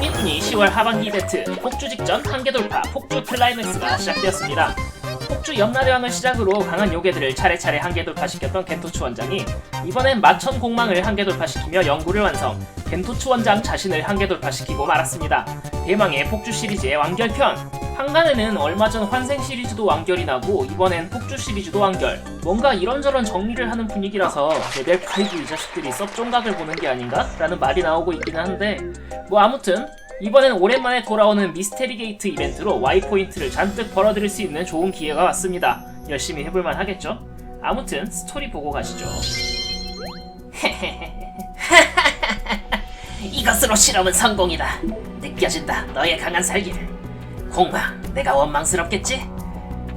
꾸니꾸니 10월 하반기 이벤트 폭주 직전 한계 돌파 폭주 클라이맥스가 시작되었습니다. 폭주 옆나대왕을 시작으로 강한 요괴들을 차례차례 한계 돌파시켰던 겐토츠 원장이 이번엔 마천 공망을 한계 돌파시키며 연구를 완성 겐토츠 원장 자신을 한계 돌파시키고 말았습니다. 대망의 폭주 시리즈의 완결편 한간에는 얼마 전 환생 시리즈도 완결이 나고 이번엔 폭주 시리즈도 완결 뭔가 이런저런 정리를 하는 분위기라서 레벨 5이 자식들이 썩종각을 보는 게 아닌가? 라는 말이 나오고 있기는 한데 뭐 아무튼 이번엔 오랜만에 돌아오는 미스테리 게이트 이벤트로 Y 포인트를 잔뜩 벌어들일 수 있는 좋은 기회가 왔습니다. 열심히 해볼만 하겠죠? 아무튼 스토리 보고 가시죠. 이것으로 실험은 성공이다. 느껴진다. 너의 강한 살기를. 공방, 내가 원망스럽겠지?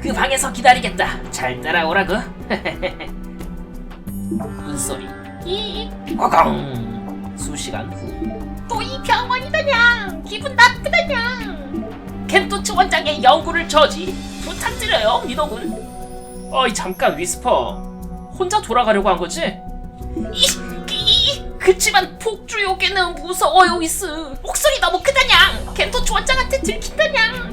그 방에서 기다리겠다. 잘 따라오라고. 문소리. 이 과강. 수시간 후. 또 이 병원이다냥 기분 나쁘다냥 켄토츠 원장의 연구를 저지 부탁드려요 민호군 어이 잠깐 위스퍼 혼자 돌아가려고 한 거지? 이, 이 그치만 폭주 요괴는 무서워요 이스 목소리 너무 크다냥 겐토츠 원장한테 들킨다냥 하,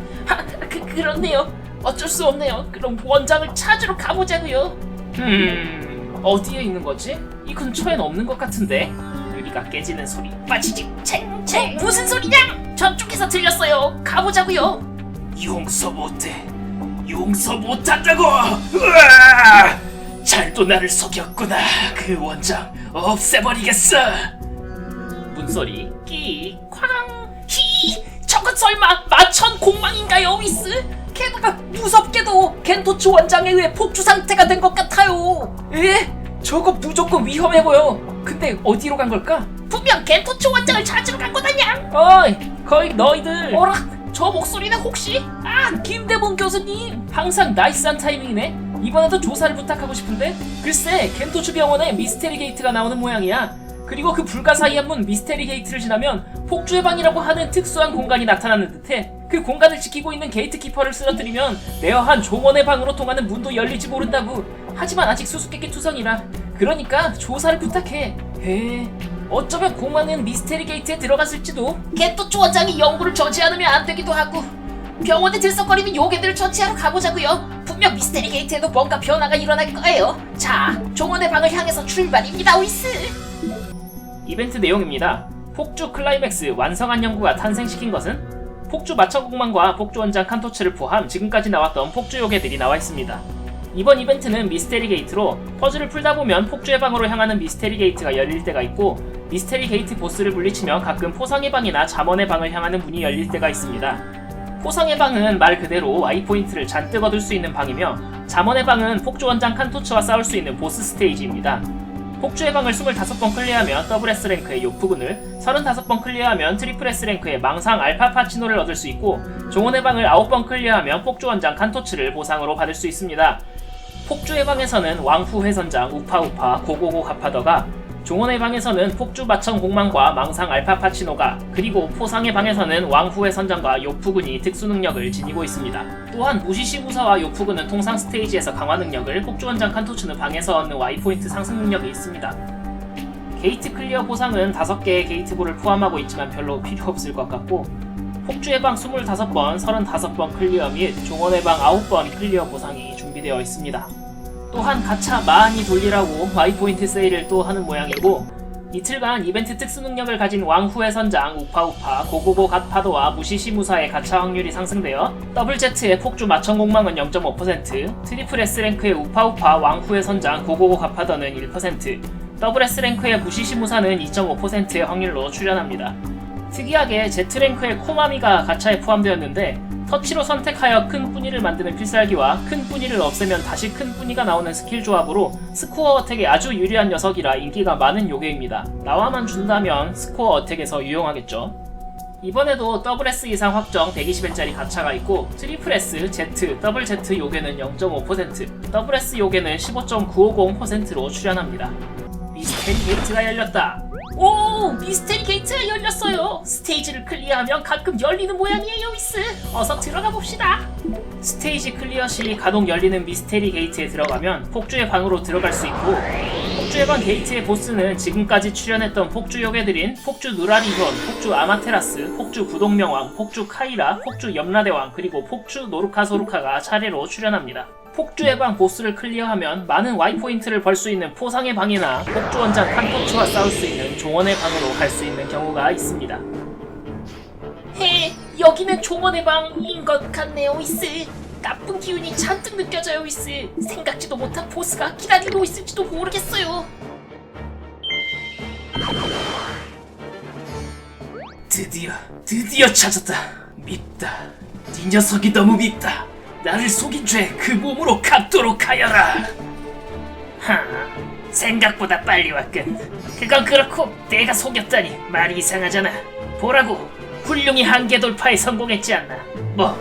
그, 그렇네요. 어쩔 수 없네요. 그럼 원장을 찾으러 가보자고요. 음 어디에 있는 거지? 이 근처엔 없는 것 같은데. 유리가 깨지는 소리. 빠지직 챙챙 어, 무슨 소리냥 저쪽에서 들렸어요. 가보자고요. 용서 못해. 용서 못한다고. 잘도 나를 속였구나. 그 원장 없애버리겠어. 문소리. 끼 쾅. 히 저건 설마 마천 공망인가요 미스 게다가 무섭게도 겐토츠 원장에 의해 폭주 상태가 된 것 같아요 에? 저거 무조건 위험해 보여. 근데 어디로 간 걸까? 분명 겐토츠 원장을 찾으러 간 거다냥 어이, 거의 너희들. 어라 저 목소리는 혹시 아 김대문 교수님 항상 나이스한 타이밍이네. 이번에도 조사를 부탁하고 싶은데 글쎄 겐토츠 병원에 미스테리 게이트가 나오는 모양이야. 그리고 그 불가사의한 문 미스테리 게이트를 지나면 폭주의 방이라고 하는 특수한 공간이 나타나는 듯해. 그 공간을 지키고 있는 게이트키퍼를 쓰러뜨리면 레어한 종원의 방으로 통하는 문도 열릴지 모른다고. 하지만 아직 수수께끼 투성이라. 그러니까 조사를 부탁해. へ어쩌면 공만은 미스테리 게이트에 들어갔을지도. 겐토츠 원장이 연구를 저지 않으면 안 되기도 하고 병원에 들썩거리는 요괴들을 처치하러 가보자고요. 분명 미스테리 게이트에도 뭔가 변화가 일어날 거예요. 자, 종원의 방을 향해서 출발입니다, 오이스. 이벤트 내용입니다. 폭주 클라이맥스 완성한 연구가 탄생시킨 것은 폭주 마차공망과 폭주 원장 칸토츠를 포함 지금까지 나왔던 폭주 요괴들이 나와 있습니다. 이번 이벤트는 미스테리 게이트로 퍼즐을 풀다 보면 폭주의 방으로 향하는 미스테리 게이트가 열릴 때가 있고 미스테리 게이트 보스를 물리치면 가끔 포상의 방이나 잠원의 방을 향하는 문이 열릴 때가 있습니다. 포상의 방은 말 그대로 Y 포인트를 잔뜩 얻을 수 있는 방이며 잠원의 방은 폭주 원장 칸토츠와 싸울 수 있는 보스 스테이지입니다. 폭주의 방을 25번 클리어하면 더블 S 랭크의 요프군을, 35번 클리어하면 트리플 S 랭크의 망상 알파 파치노를 얻을 수 있고, 종원의 방을 9번 클리어하면 폭주 원장 칸토츠를 보상으로 받을 수 있습니다. 폭주의 방에서는 왕후 회선장 우파우파 고고고 가파더가, 종원의 방에서는 폭주 마천 공망과 망상 알파 파치노가, 그리고 포상의 방에서는 왕후의 선장과 요프군이 특수 능력을 지니고 있습니다. 또한 무시시 무사와 요프군은 통상 스테이지에서 강화 능력을, 폭주 원장 칸토츠는 방에서 얻는 Y 포인트 상승 능력이 있습니다. 게이트 클리어 보상은 5개의 게이트볼을 포함하고 있지만 별로 필요 없을 것 같고 폭주의 방 25번, 35번 클리어 및 종원의 방 9번 클리어 보상이 준비되어 있습니다. 또한 가차 많이 돌리라고 Y포인트 세일을 또 하는 모양이고 이틀간 이벤트 특수 능력을 가진 왕후의 선장 우파우파 고고고 갓파도와 무시시무사의 가차 확률이 상승되어 더블 Z의 폭주 마천 공망은 0.5%, 트리플 S 랭크의 우파우파 왕후의 선장 고고고 갓파더는 1%, 더블 S 랭크의 무시시무사는 2.5%의 확률로 출연합니다. 특이하게 Z랭크의 코마미가 가차에 포함되었는데 터치로 선택하여 큰 뿌니를 만드는 필살기와 큰 뿌니를 없애면 다시 큰 뿌니가 나오는 스킬 조합으로 스코어 어택에 아주 유리한 녀석이라 인기가 많은 요괴입니다. 나와만 준다면 스코어 어택에서 유용하겠죠. 이번에도 더블 S 이상 확정 120엔짜리 가차가 있고 트리플 S, Z, 더블 Z 요괴는 0.5%, 더블 S 요괴는 15.950%로 출연합니다. 미스테리 게이트가 열렸다. 오 미스테리 게이트가 열렸어요. 스테이지를 클리어하면 가끔 열리는 모양이에요 위스. 어서 들어가 봅시다. 스테이지 클리어 시 가동 열리는 미스테리 게이트에 들어가면 폭주의 방으로 들어갈 수 있고 폭주의 방 게이트의 보스는 지금까지 출연했던 폭주 요괴들인 폭주 누라리존, 폭주 아마테라스, 폭주 부동명왕, 폭주 카이라, 폭주 염라대왕 그리고 폭주 노루카소루카가 차례로 출연합니다. 폭주의 방 보스를 클리어하면 많은 Y포인트를 벌 수 있는 포상의 방이나 폭주 원장 칸토츠와 싸울 수 있는 종원의 방으로 갈 수 있는 경우가 있습니다. 헤 여기는 종원의 방인 것 같네요 위스. 나쁜 기운이 잔뜩 느껴져요 위스. 생각지도 못한 보스가 기다리고 있을지도 모르겠어요. 드디어 드디어 찾았다. 밉다. 네 녀석이 너무 밉다 나를 속인 죄 그 몸으로 갚도록 하여라. 하 생각보다 빨리 왔군. 그건 그렇고 내가 속였다니 말이 이상하잖아. 보라고 훌륭히 한계 돌파에 성공했지 않나. 뭐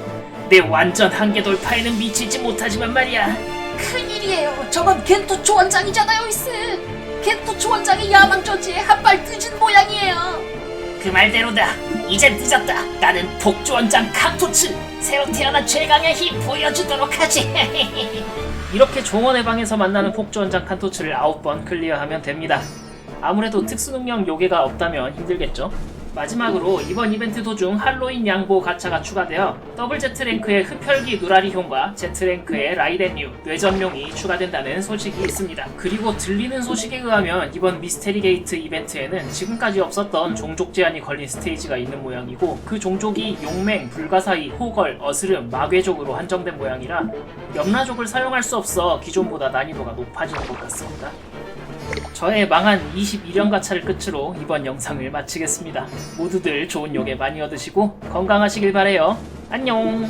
내 완전 한계 돌파에는 미치지 못하지만 말이야. 큰일이에요. 저건 겐토 초 원장이잖아요 위스. 겐토 초 원장이 야망전지에 한 발 늦은 모양이에요 그 말대로다. 이젠 늦었다. 나는 복주원장 칸토츠. 새로 태어난 최강의 힘 보여주도록 하지. 이렇게 종원의 방에서 만나는 폭주원장 칸토츠를 9번 클리어하면 됩니다. 아무래도 특수능력 요괴가 없다면 힘들겠죠? 마지막으로 이번 이벤트 도중 할로윈 양보 가차가 추가되어 더블 Z 랭크의 흡혈기 누라리형과 Z 랭크의 라이덴류 뇌전룡이 추가된다는 소식이 있습니다. 그리고 들리는 소식에 의하면 이번 미스테리 게이트 이벤트에는 지금까지 없었던 종족 제한이 걸린 스테이지가 있는 모양이고 그 종족이 용맹, 불가사의, 호걸, 어스름, 마괴족으로 한정된 모양이라 염라족을 사용할 수 없어 기존보다 난이도가 높아지는 것 같습니다. 저의 망한 22년 가 차를 끝으로 이번 영상을 마치겠습니다. 모두들 좋은 요괴 많이 얻으시고 건강하시길 바래요. 안녕.